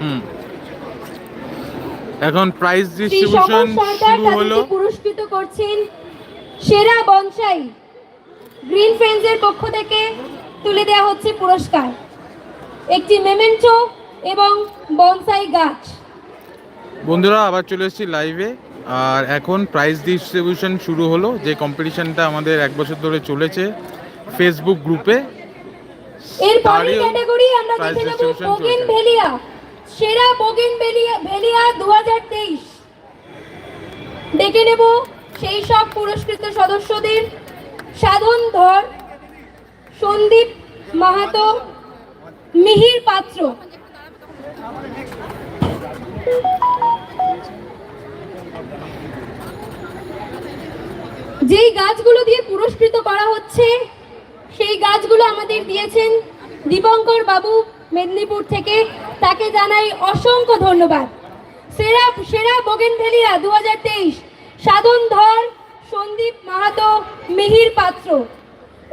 হুম। এখন prize Shri distribution শুরু হলো। পুরস্কৃত করছেন সেরা বনসাই গ্রিন ফ্রেন্ডসের পক্ষ থেকে তুলে দেওয়া হচ্ছে পুরস্কার। একটি মেমেন্টো এবং বনসাই গাছ। বন্ধুরা আবার চলে এসেছি লাইভে আর এখন প্রাইজ ডিস্ট্রিবিউশন শুরু হলো। যে কম্পিটিশনটা আমাদের এক বছর ধরে চলেছে ফেসবুক গ্রুপে এর পরের ক্যাটাগরি আমরা দেখে নেব ভেলিয়া সেরা বোগেন ভেলিয়া ভেলিয়া দু হাজার তেইশ। ডেকে নেব সেই সব পুরস্কৃত সদস্যদের। সাধন ধর সন্দীপ মাহাতো, মিহির পাত্র। যেই গাছগুলো দিয়ে পুরস্কৃত করা হচ্ছে, সেই গাছগুলো আমাদের দিয়েছেন দীপঙ্কর বাবু, মেদিনীপুর থেকে। তাকে জানাই অসংখ্য ধন্যবাদ। সেরা সেরা বোগেনভেলিয়া দু হাজার তেইশ সাধন ধর সন্দীপ মাহাতো মিহির পাত্র।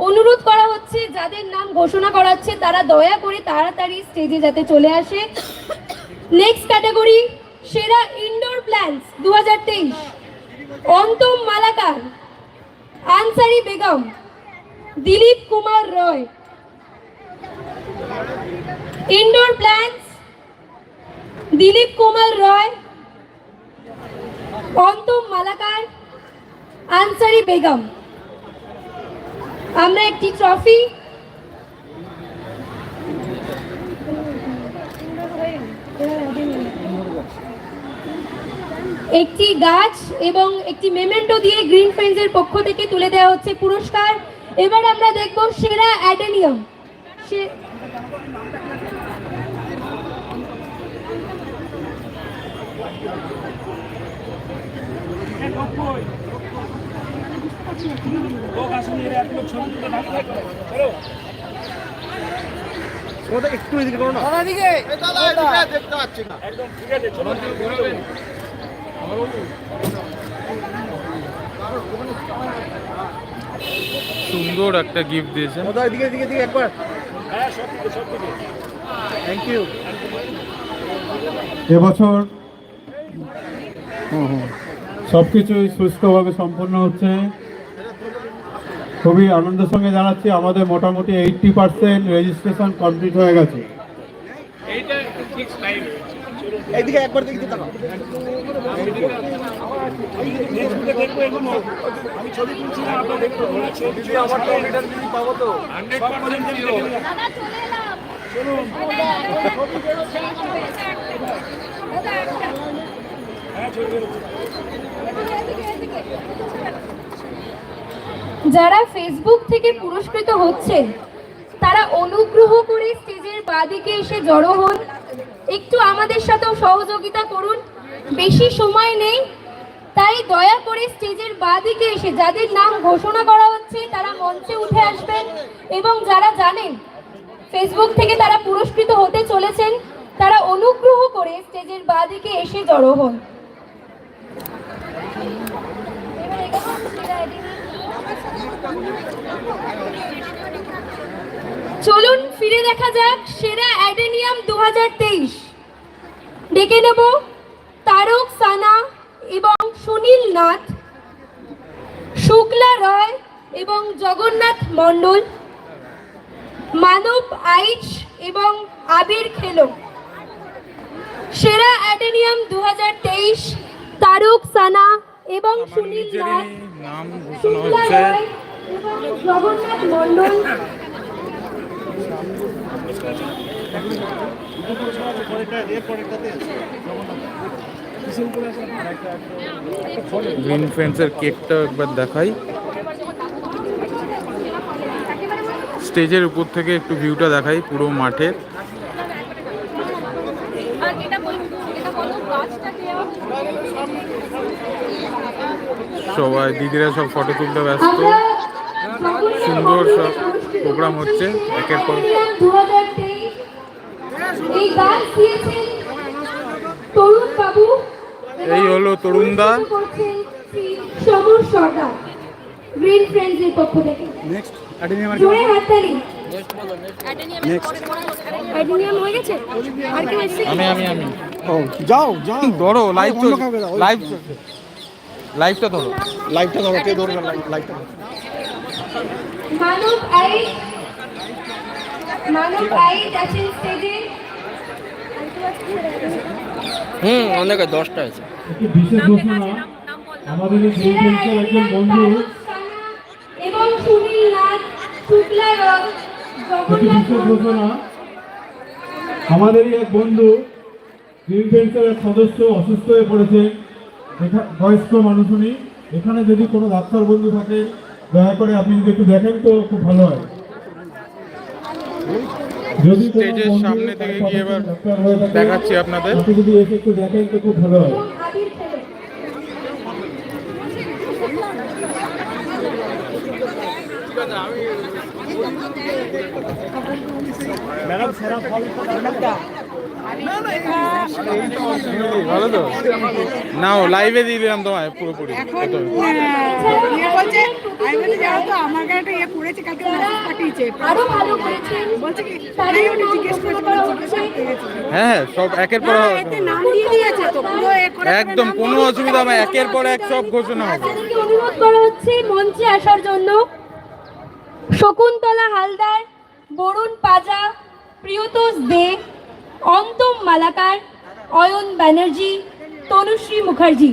অনুরোধ করা হচ্ছে, যাদের নাম ঘোষণা করাচ্ছে তারা দয়া করে তাড়াতাড়ি স্টেজে যাতে চলে আসে। নেক্সট ক্যাটাগরি সেরা ইনডোর প্ল্যান্টস দু হাজার তেইশ, অন্তম মালাকার, আনসারি বেগম, দিলীপ কুমার রয়। Indoor plants Dilip Kumar Roy, Antam Malakar, Ansari Begum. আমরা একটি ট্রফি একটি গাছ এবং একটি মেমেন্টো দিয়ে গ্রিন ফ্রেন্ডসের পক্ষ থেকে তুলে দেওয়া হচ্ছে পুরস্কার। এবার আমরা দেখব সেরা অ্যাডেনিয়াম সে সুন্দর একটা গিফট দিয়েছে দিকে দিকে দিকে। একবার থ্যাংক ইউ এবছর সব কিছুই সুস্থভাবে সম্পন্ন হচ্ছে। খুবই আনন্দের সঙ্গে জানাচ্ছি আমাদের মোটামুটি এইটটি পার্সেন্ট রেজিস্ট্রেশন কমপ্লিট হয়ে গেছে। এইদিকে যারা ফেসবুক থেকে পুরস্কৃত হচ্ছেন, তারা অনুগ্রহ করে স্টেজের বাদিকে এসে জড়ো হন। একটু আমাদের সাথেও সহযোগিতা করুন। বেশি সময় নেই, তাই দয়া করে স্টেজের বাদিকে এসে যাদের নাম ঘোষণা করা হচ্ছে, তারা মঞ্চে উঠে আসবেন এবং যারা জানেন ফেসবুক থেকে তারা পুরস্কৃত হতে চলেছেন, তারা অনুগ্রহ করে স্টেজের বাদিকে এসে জড়ো হন এবার এগোবো, সেরা editing। চলুন ফিরে দেখা যাক সেরা অ্যাডেনিয়াম দু ডেকে নেব তারক সানা এবং সুনীল নাথ, শুক্লা রয় এবং জগন্নাথ মণ্ডল, মানব আইচ এবং আবির খেলো। সেরা অ্যাডেনিয়াম দু তারক সানা এবং সুনীল শুক্লা এবং জগন্নাথ মণ্ডল। গ্রিন ফেন্সের কেকটা একবার দেখাই। স্টেজের উপর থেকে একটু ভিউটা দেখাই পুরো মাঠের। সবাই দিদিরা সব ফটো তুলতে ব্যস্ত। সুন্দর সব প্রোগ্রাম হচ্ছে একের পর এই হলো তরুণদা। সমর সর্দার গ্রিন ফ্রেন্ডস এর পক্ষ থেকে নেক্সট অ্যাডেনিয়াম জোরে হাততালি আমি আমি আমি। যাও যাও। ধরো লাইভ লাইভ লাইভটা ধরো। লাইভটা ধরো কে ধরবে? লাইভটা ধরো। মানব আইট মানব আইট আছেন স্টেজে হুম অনেকে দশটা আছে। একটি বিশেষ ঘোষণা আমাদের একজন বন্ধু এবং সুনীল নাথ শুক্লা বিশেষ ঘোষণা আমাদেরই এক বন্ধু গ্রিন সদস্য অসুস্থ হয়ে পড়েছে। বয়স্ক মানুষ উনি এখানে যদি কোনো ডাক্তার বন্ধু থাকে দয়া করে আপনি যদি একটু দেখেন তো খুব ভালো হয় যদি স্টেজের সামনে থেকে গিয়ে এবার দেখাচ্ছি আপনাদের। আপনি যদি এসে একটু দেখেন তো খুব ভালো হয় এবং আবির খেলে ভালো তো নাও লাইভে দিয়ে দিলাম তোমায় পুরোপুরি। হ্যাঁ সব একের পর একদম কোনো অসুবিধা হবে একের পর এক সব ঘোষণা হবে। অনুরোধ করা হচ্ছে মঞ্চে আসার জন্য। শকুন্তলা হালদার বরুণ পাজা প্রিয়তোষ দে অন্তম মালাকার অয়ন ব্যানার্জি, তনুশ্রী মুখার্জি।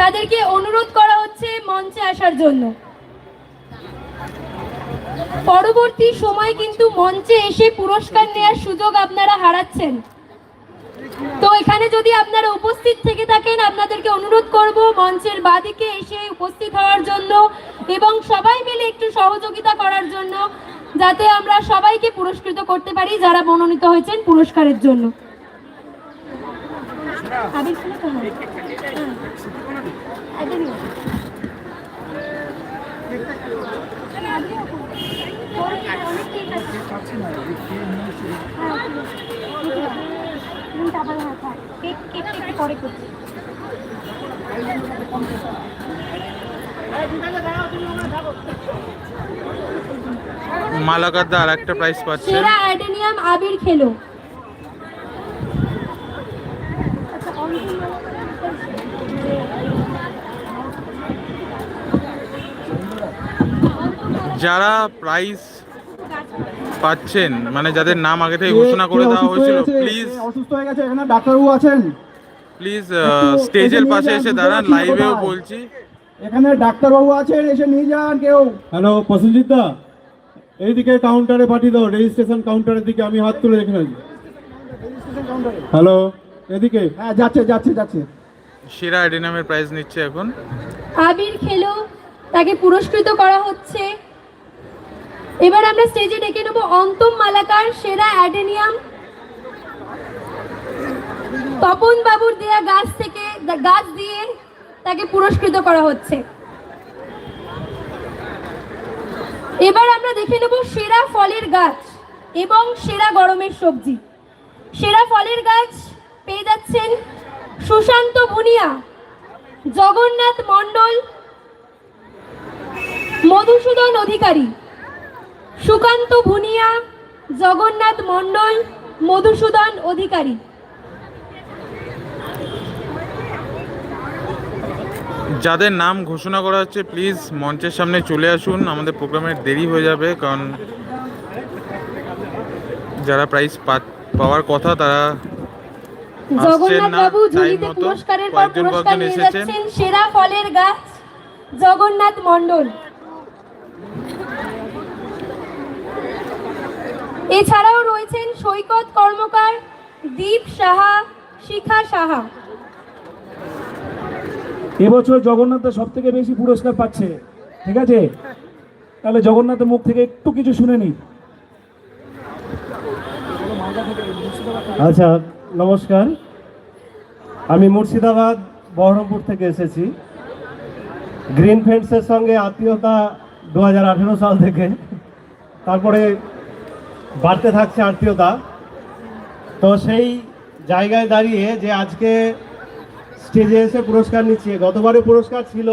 তাদেরকে অনুরোধ করা হচ্ছে মঞ্চে আসার জন্য। পরবর্তী সময় কিন্তু মঞ্চে এসে পুরস্কার নেওয়ার সুযোগ আপনারা হারাচ্ছেন। তো এখানে যদি আপনারা উপস্থিত থেকে থাকেন, আপনাদেরকে অনুরোধ করব মঞ্চের বাদিকে এসে উপস্থিত হওয়ার জন্য এবং সবাই মিলে একটু সহযোগিতা করার জন্য যাতে আমরা সবাইকে পুরস্কৃত করতে পারি যারা মনোনীত হয়েছেন পুরস্কারের জন্য। করছি মালাকার দা আর একটা প্রাইজ পাচ্ছে। সেরা অ্যাডেনিয়াম আবির খেলো। যারা প্রাইজ পাচ্ছেন মানে যাদের নাম আগে থেকে ঘোষণা করে দেওয়া হয়েছিল প্লিজ অসুস্থ হয়ে গেছে? এখানে ডাক্তারবাবু আছেন। প্লিজ স্টেজের পাশে এসে দাঁড়ান লাইভেও বলছি। এখানে ডাক্তারবাবু আছেন এসে নিয়ে যান কেউ। হ্যালো প্রসেনজিৎ দা এইদিকে কাউন্টারে পাঠিয়ে দাও রেজিস্ট্রেশন কাউন্টারের দিকে আমি হাত তুলে রেখে আছি হ্যালো এদিকে? হ্যাঁ যাচ্ছে যাচ্ছে যাচ্ছে। সেরা অ্যাডিনামের প্রাইজ নিচ্ছে এখন। আবির খেলো তাকে পুরস্কৃত করা হচ্ছে। এবার আমরা স্টেজে ডেকে নেব অন্তম মালাকার সেরা অ্যাডেনিয়াম। তপন বাবুর দেয়া গাছ থেকে গাছ দিয়ে তাকে পুরস্কৃত করা হচ্ছে। এবার আমরা দেখে নেব সেরা ফলের গাছ এবং সেরা গরমের সবজি। সেরা ফলের গাছ পেয়ে যাচ্ছেন সুশান্ত ভুনিয়া জগন্নাথ মণ্ডল, মধুসূদন অধিকারী, সুকান্ত ভুনিয়া জগন্নাথ মণ্ডল, মধুসূদন অধিকারী। যাদের নাম ঘোষণা করা হচ্ছে প্লিজ মঞ্চের সামনে চলে আসুন। আমাদের প্রোগ্রামের দেরি হয়ে যাবে কারণ যারা প্রাইজ পাওয়ার কথা তারা জগন্নাথ না, বাবু ঝুলিতে পুরস্কারের পর পুরস্কার নিয়ে যাচ্ছেন সেরা ফলের গাছ জগন্নাথ মণ্ডল। এছাড়াও রয়েছেন সৈকত কর্মকার দীপ সাহা শিখা সাহা। এবছর জগন্নাথ সব থেকে বেশি পুরস্কার পাচ্ছে, ঠিক আছে? তাহলে জগন্নাথের মুখ থেকে একটু কিছু শুনে নি। আচ্ছা নমস্কার। আমি মুর্শিদাবাদ, বহরমপুর থেকে এসেছি। গ্রিন ফ্রেন্ডসের সঙ্গে আত্মীয়তা দু হাজার আঠারো সাল থেকে। তারপরে বাড়তে থাকছে আত্মীয়তা। তো সেই জায়গায় দাঁড়িয়ে যে আজকে স্টেজে এসে পুরস্কার নিচ্ছি। গতবারে পুরস্কার ছিল,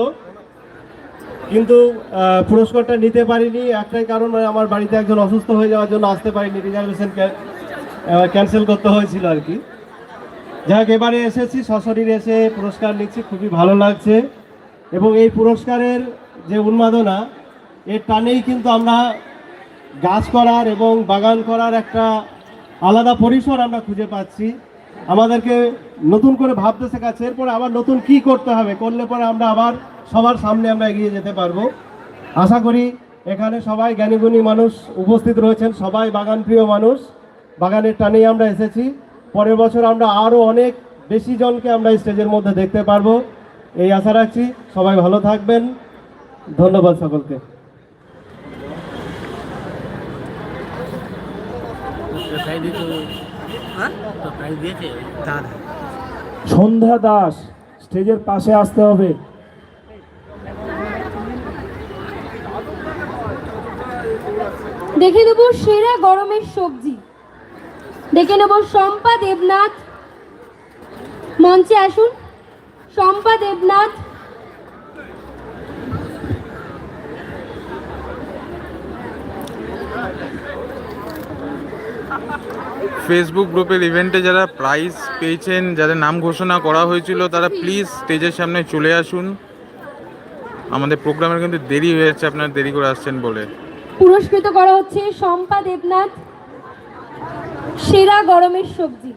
কিন্তু পুরস্কারটা নিতে পারিনি। একটাই কারণ, আমার বাড়িতে একজন অসুস্থ হয়ে যাওয়ার জন্য আসতে পারিনি। রিজার্ভেশন ক্যান্সেল করতে হয়েছিল আর কি। যাই হোক, এবারে এসেছি, সশরীরে এসে পুরস্কার নিচ্ছি, খুবই ভালো লাগছে। এবং এই পুরস্কারের যে উন্মাদনা, এর টানেই কিন্তু আমরা গাছ করার এবং বাগান করার একটা আলাদা পরিসর আমরা খুঁজে পাচ্ছি। আমাদেরকে নতুন করে ভাবতে শেখাচ্ছে এরপরে আবার নতুন কি করতে হবে, করলে পরে আমরা আবার সবার সামনে আমরা এগিয়ে যেতে পারব। আশা করি এখানে সবাই জ্ঞানীগুণী মানুষ উপস্থিত রয়েছেন, সবাই বাগান প্রিয় মানুষ। বাগানের টানেই আমরা এসেছি। পরের বছর আমরা আরও অনেক বেশি জনকে আমরা স্টেজের মধ্যে দেখতে পারব। এই আশা রাখছি সবাই ভালো থাকবেন। ধন্যবাদ সকলকে। সন্ধ্যা দাস স্টেজের পাশে আসতে হবে। দেখে নেব সেরা গরমের সবজি। দেখে নেব শম্পা দেবনাথ। মঞ্চে আসুন। শম্পা দেবনাথ। ফেসবুক গ্রুপের ইভেন্টে যারা প্রাইজ পেয়েছেন, যাদের নাম ঘোষণা করা হয়েছিল, তারা প্লিজ স্টেজের সামনে চলে আসুন। আমাদের প্রোগ্রামের কিন্তু দেরি হয়ে যাচ্ছে, আপনারা দেরি করে আসছেন বলে। পুরস্কৃত করা হচ্ছে শম্পা দেবনাথ, সেরা গরমের সবজি।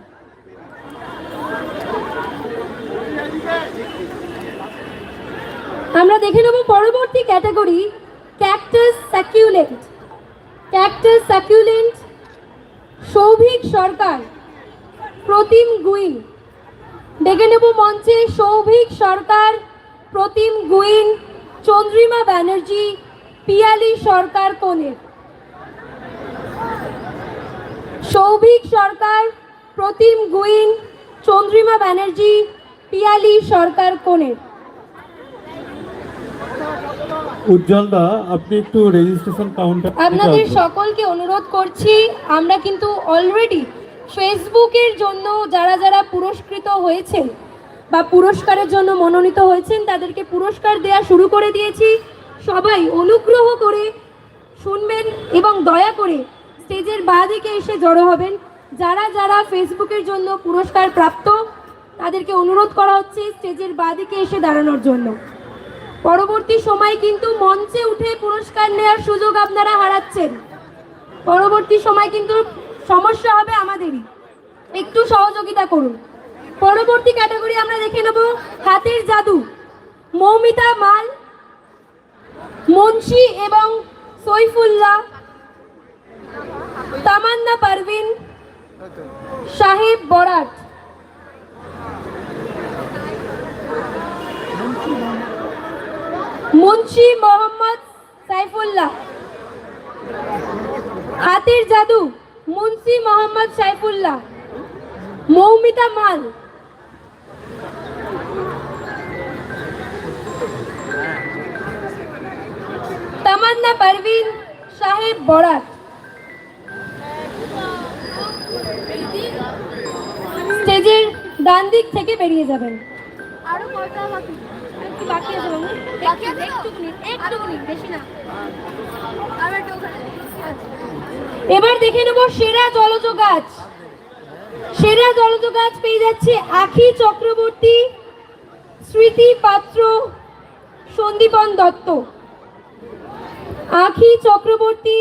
আমরা দেখে নেব পরবর্তী category cactus succulent cactus succulent Souvik Sarkar, Pratim Guin ডেকে নেব মঞ্চে সৌভিক সরকার, প্রতিম গুইন চন্দ্রিমা ব্যানার্জি, পিয়ালি সরকার কোণের সৌভিক সরকার, প্রতিম গুইন চন্দ্রিমা ব্যানার্জি, পিয়ালি সরকার কোণের উজ্জ্বলদা আপনি একটু রেজিস্ট্রেশন কাউন্টার আপনাদের সকলকে অনুরোধ করছি আমরা কিন্তু অলরেডি ফেসবুকের জন্য যারা যারা পুরস্কৃত হয়েছেন বা পুরস্কারের জন্য মনোনীত হয়েছেন তাদেরকে পুরস্কার দেওয়া শুরু করে দিয়েছি। সবাই অনুগ্রহ করে শুনবেন এবং দয়া করে স্টেজের বাঁ দিকে এসে জড়ো হবেন। যারা যারা ফেসবুকের জন্য পুরস্কার প্রাপ্ত তাদেরকে অনুরোধ করা হচ্ছে স্টেজের বাঁ দিকে এসে দাঁড়ানোর জন্য। পরবর্তী সময় কিন্তু মঞ্চে উঠে পুরস্কার নেওয়ার সুযোগ আপনারা হারাচ্ছেন। পরবর্তী সময় কিন্তু সমস্যা হবে আমাদেরই। একটু সহযোগিতা করুন। পরবর্তী ক্যাটাগরি আমরা দেখে নেব হাতের জাদু। মৌমিতা মাল, মুন্সি এবং সৈফুল্লাহ, তামান্না পারভিন, সাহেব বরাট। মুন্সি মোহাম্মদ সাইফুল্লাহ। হাতের জাদু, মুন্সি মোহাম্মদ সাইফুল্লাহ। মৌমিতা মাল। তামান্না পারভিন সাহেব বরাত। স্টেজের ডান দিক থেকে বেরিয়ে যাবেন। আরও একটু বাকি আছে বাবু বাকি আছে একটুখানি একটুখানি বেশি না। আর একটু এবার দেখে নেব সেরা জলজ গাছ। সেরা জলজ গাছ পেয়ে যাচ্ছে আখি চক্রবর্তী স্মৃতি পাত্র সন্দীপন দত্ত। আখি চক্রবর্তী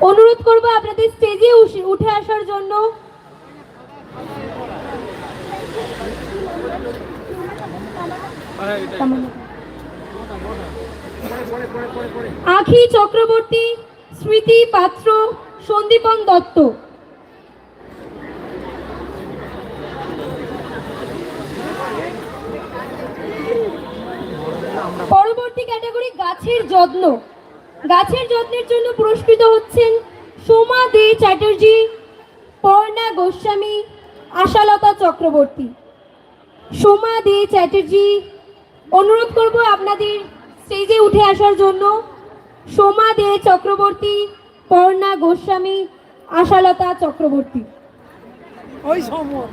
অনুরোধ করব আপনাদের স্টেজে উঠে- উঠে আসার জন্য। আখি চক্রবর্তী, স্মৃতি পাত্র সন্দীপন দত্ত। পরবর্তী ক্যাটাগরি গাছের যত্ন। গাছের যত্নের জন্য পুরস্কৃত হচ্ছেন সোমা দে চ্যাটার্জি, পর্ণা গোস্বামী, আশালতা চক্রবর্তী। সোমা দে চ্যাটার্জি অনুরোধ করব আপনাদের স্টেজে উঠে আসার জন্য। সোমা দে চক্রবর্তী পর্ণা গোস্বামী আশালতা চক্রবর্তী। ওই সময়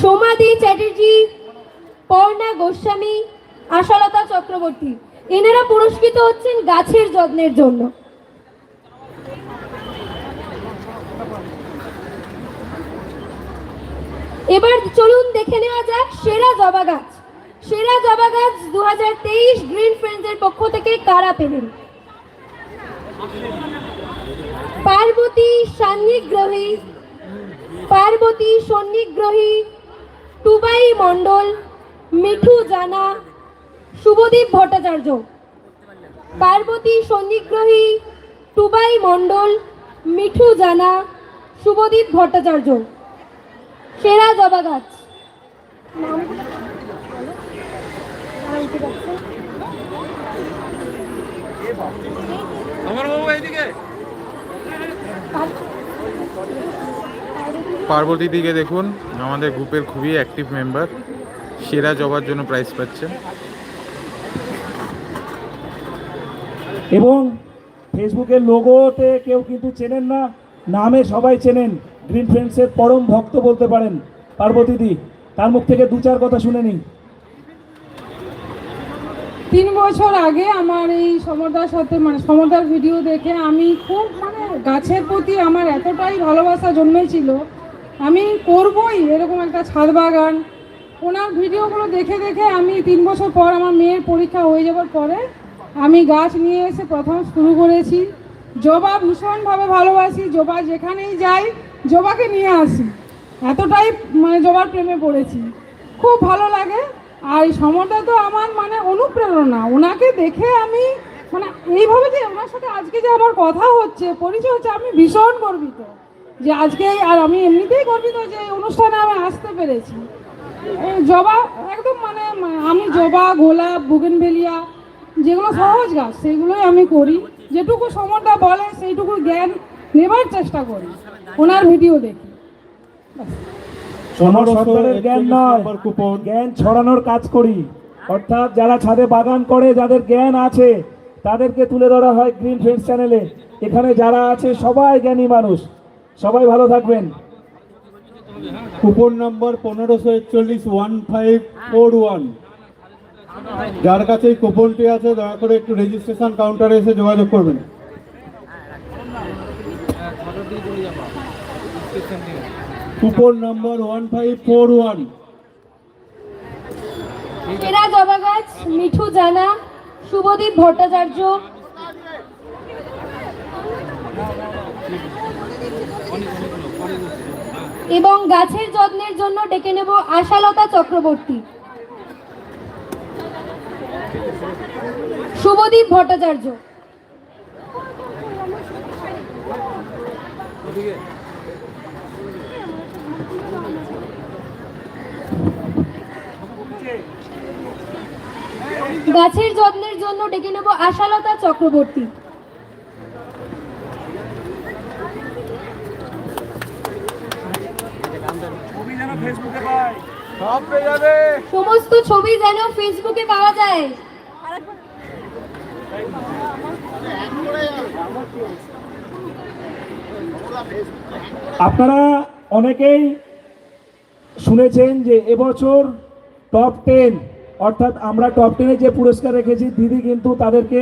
সোমা দে চ্যাটার্জি পর্ণা গোস্বামী আশালতা চক্রবর্তী। এনারা পুরস্কৃত হচ্ছেন গাছের যত্নের জন্য। এবার চলুন দেখে নেওয়া যাক সেরা জবা গাছ। সেরা জবা গাছ দু হাজার তেইশ গ্রিন ফ্রেন্ডসের পক্ষ থেকে কারা পেলেন? পার্বতী সান্নিগ্রহী, পার্বতী সন্নিগ্রহী, টুবাই মণ্ডল, মিঠু জানা, শুভদীপ ভট্টাচার্য। পার্বতী সন্নিগ্রহী, টুবাই মণ্ডল, মিঠু জানা, শুভদীপ ভট্টাচার্য। সেরা জবা গাছ। পার্বতী দিকে দেখুন আমাদের গ্রুপের খুবই অ্যাক্টিভ মেম্বার সেরা জবার জন্য প্রাইজ পাচ্ছেন। এবং ফেসবুকের লোগোতে কেউ কিন্তু চেনেন না নামে সবাই চেনেন। গ্রিন ফ্রেন্ডসের পরম ভক্ত বলতে পারেন। পার্বতীদি তার মুখ থেকে দু চার কথা শুনে নিন। তিন বছর আগে আমার এই সমরদার সাথে মানে সমরদার ভিডিও দেখে আমি খুব মানে গাছের প্রতি আমার এতটাই ভালোবাসা জন্মেছিল। আমি করবই এরকম একটা ছাদ বাগান। ওনার ভিডিওগুলো দেখে দেখে আমি তিন বছর পর আমার মেয়ের পরীক্ষা হয়ে যাওয়ার পরে আমি গাছ নিয়ে এসে প্রথম শুরু করেছি। জবা ভীষণভাবে ভালোবাসি, জবা যেখানেই যাই জবাকে নিয়ে আসি। এতটাই মানে জবার প্রেমে পড়েছি। খুব ভালো লাগে। আর সমরদা তো আমার মানে অনুপ্রেরণা। ওনাকে দেখে আমি মানে এইভাবে যে ওনার সাথে আজকে যে আমার কথা হচ্ছে, পরিচয় হচ্ছে, আমি ভীষণ গর্বিত যে আজকে আর আমি এমনিতেই গর্বিত যে অনুষ্ঠানে আমি আসতে পেরেছি। জবা একদম মানে আমি জবা, গোলাপ, বুগেনভেলিয়া যেগুলো সহজ গাছ সেগুলোই আমি করি। যেটুকু সমরদা বলে সেইটুকু জ্ঞান নেবার চেষ্টা করি। ওনার ভিডিও দেখি। সরকারের জ্ঞান নয় জ্ঞান ছড়ানোর কাজ করি। অর্থাৎ যারা ছাদে বাগান করে যাদের জ্ঞান আছে তাদেরকে তুলে ধরা হয় গ্রিন ফ্রেন্ডস চ্যানেলে এখানে যারা আছে সবাই জ্ঞানী মানুষ। সবাই ভালো থাকবেন। কুপন নম্বর পনেরোশো একচল্লিশ ওয়ান ফাইভ ফোর ওয়ান। যার কাছে এই কুপনটি আছে দয়া করে একটু রেজিস্ট্রেশন কাউন্টারে এসে যোগাযোগ করবেন। Coupon number one five four one সেরা জবা গাছ মিঠু জানা, শুভদীপ ভট্টাচার্য। এবং গাছের যত্নের জন্য ডেকে নেব আশালতা চক্রবর্তী। শুভদীপ ভট্টাচার্য। গাছের যত্নের জন্য ডেকে নেব আশালতা চক্রবর্তী। সমস্ত ছবি যেন ফেসবুকে পাওয়া যায়। আপনারা অনেকেই শুনেছেন যে এবছর টপ টেন অর্থাৎ আমরা টপ টেনে যে পুরস্কার রেখেছি, দিদি কিন্তু তাদেরকে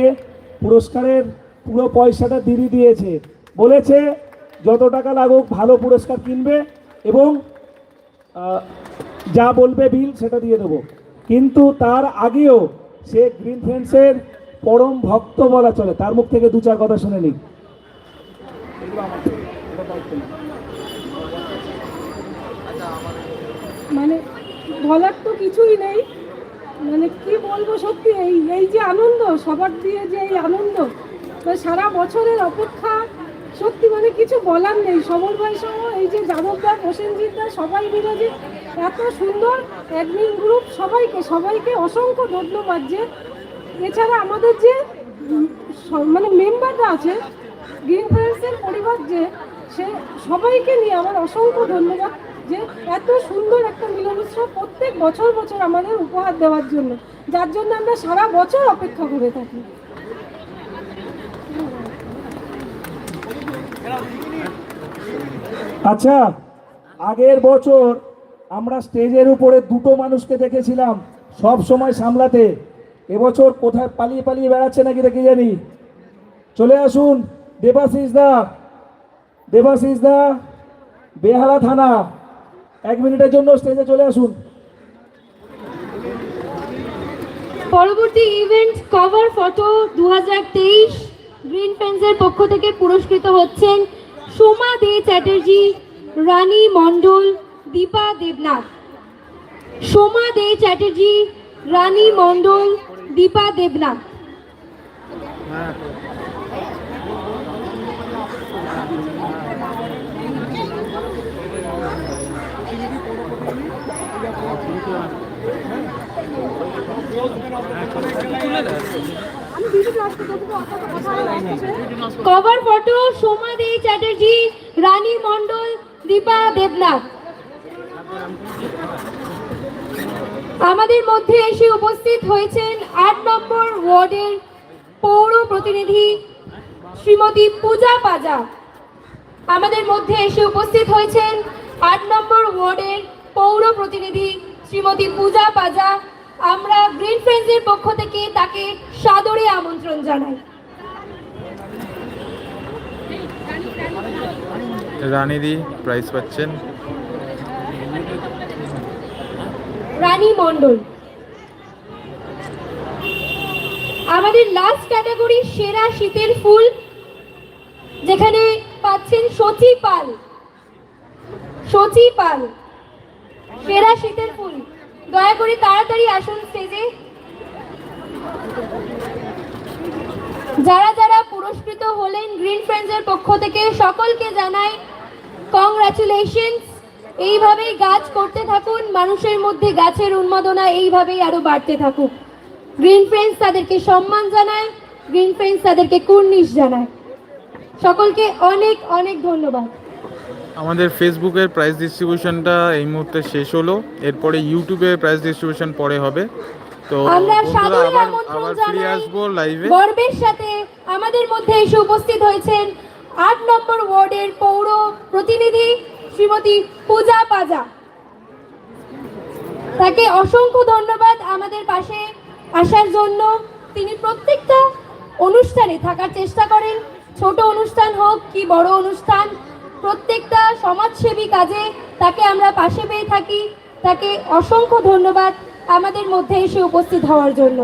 পুরস্কারের পুরো পয়সাটা দিদি দিয়েছে। বলেছে, যত টাকা লাগুক, ভালো পুরস্কার কিনবে এবং যা বলবে বিল, সেটা দিয়ে দেবো। কিন্তু তার আগেও সে গ্রিন ফ্রেন্ডসের পরম ভক্ত বলা চলে। তার মুখ থেকে দু চার কথা শুনে নিই। মানে বলার তো কিছুই নেই। মানে কি বলব সত্যি, এই এই যে আনন্দ, সবার দিয়ে যে এই আনন্দ তো সারা বছরের অপেক্ষা, সত্যি মানে কিছু বলার নেই। সবল ভাই সহ এই যে যাদবদা প্রসেনজিৎদা সবাই মিলে যে এত সুন্দর অ্যাডমিন গ্রুপ সবাইকে সবাইকে অসংখ্য ধন্যবাদ যে এছাড়া আমাদের যে মানে মেম্বাররা আছে গ্রিন ফ্রেন্ডসের পরিবার যে, সে সবাইকে নিয়ে আমার অসংখ্য ধন্যবাদ। যে এত সুন্দর একটা মিলন উৎসব প্রত্যেক বছর বছর আমাদের উপহার দেওয়ার জন্য। যার জন্য আমরা সারা বছর অপেক্ষা করে থাকি। আচ্ছা আগের বছর আমরা স্টেজের উপরে দুটো মানুষকে দেখেছিলাম, সব সময় সামলাতে। এবছর কোথায় পালিয়ে পালিয়ে বেড়াচ্ছে নাকি দেখি জানি? চলে আসুন, দেবাশিস দা দেবাশিস দা, বেহালা থানা। এক মিনিটের জন্য স্টেজে চলে আসুন। পরবর্তী ইভেন্ট কভার ফটো দু হাজার তেইশ গ্রিন ফেন্সের পক্ষ থেকে পুরস্কৃত হচ্ছেন সোমা দে চ্যাটার্জি রানী মণ্ডল দীপা দেবনাথ। সোমা দে চ্যাটার্জি রানী মণ্ডল দীপা দেবনাথ। কভার ফটো সোমা দে চ্যাটার্জি রানী মণ্ডল দীপা দেবনাথ আমাদের মধ্যে এসে উপস্থিত হয়েছেন আট নম্বর ওয়ার্ডের পৌর প্রতিনিধি শ্রীমতী পূজা পাজা। আমাদের মধ্যে এসে উপস্থিত হয়েছেন আট নম্বর ওয়ার্ডের পৌর প্রতিনিধি শ্রীমতী পূজা পাজা। আমরা গ্রিন ফ্রেন্ডসের পক্ষ থেকে তাকে সাদরে আমন্ত্রণ জানাই। রানিদি প্রাইজ পাচ্ছেন। রানী মণ্ডল। আমাদের লাস্ট ক্যাটাগরি সেরা শীতের ফুল যেখানে পাচ্ছেন সচি পাল। সচি পাল সেরা শীতের ফুল। দয়া করে তাড়াতাড়ি আসুন স্টেজে। যারা যারা পুরস্কৃত হলেন গ্রিন ফ্রেন্ডসের পক্ষ থেকে, সকলকে জানাই কংগ্রাচুলেশনস এইভাবেই গাছ করতে থাকুন, মানুষের মধ্যে গাছের উন্মাদনা এইভাবেই আরও বাড়তে থাকুক। গ্রিন ফ্রেন্ডস তাদেরকে সম্মান জানায় গ্রিন ফ্রেন্ডস তাদেরকে কুর্নিশ জানায় সকলকে অনেক অনেক ধন্যবাদ। আমাদের ফেসবুকের প্রাইজ ডিস্ট্রিবিউশনটা এই মুহূর্তে শেষ হলো। এরপরে ইউটিউবে প্রাইজ ডিস্ট্রিবিউশন পরে হবে। তো আমরা সাদরে আমন্ত্রণ জানাই। লাইভে গর্বের সাথে আমাদের মধ্যে এসে উপস্থিত হয়েছেন আট নম্বর ওয়ার্ডের পৌর প্রতিনিধি শ্রীমতী পূজা পাজা। তাকে অসংখ্য ধন্যবাদ আমাদের পাশে আসার জন্য। তিনি প্রত্যেকটা অনুষ্ঠানে থাকার চেষ্টা করেন। ছোট অনুষ্ঠান হোক কি বড় অনুষ্ঠান প্রত্যেকটা সমাজসেবী কাজে তাকে আমরা পাশে পেয়ে থাকি। তাকে অসংখ্য ধন্যবাদ আমাদের মধ্যে এসে উপস্থিত হওয়ার জন্য।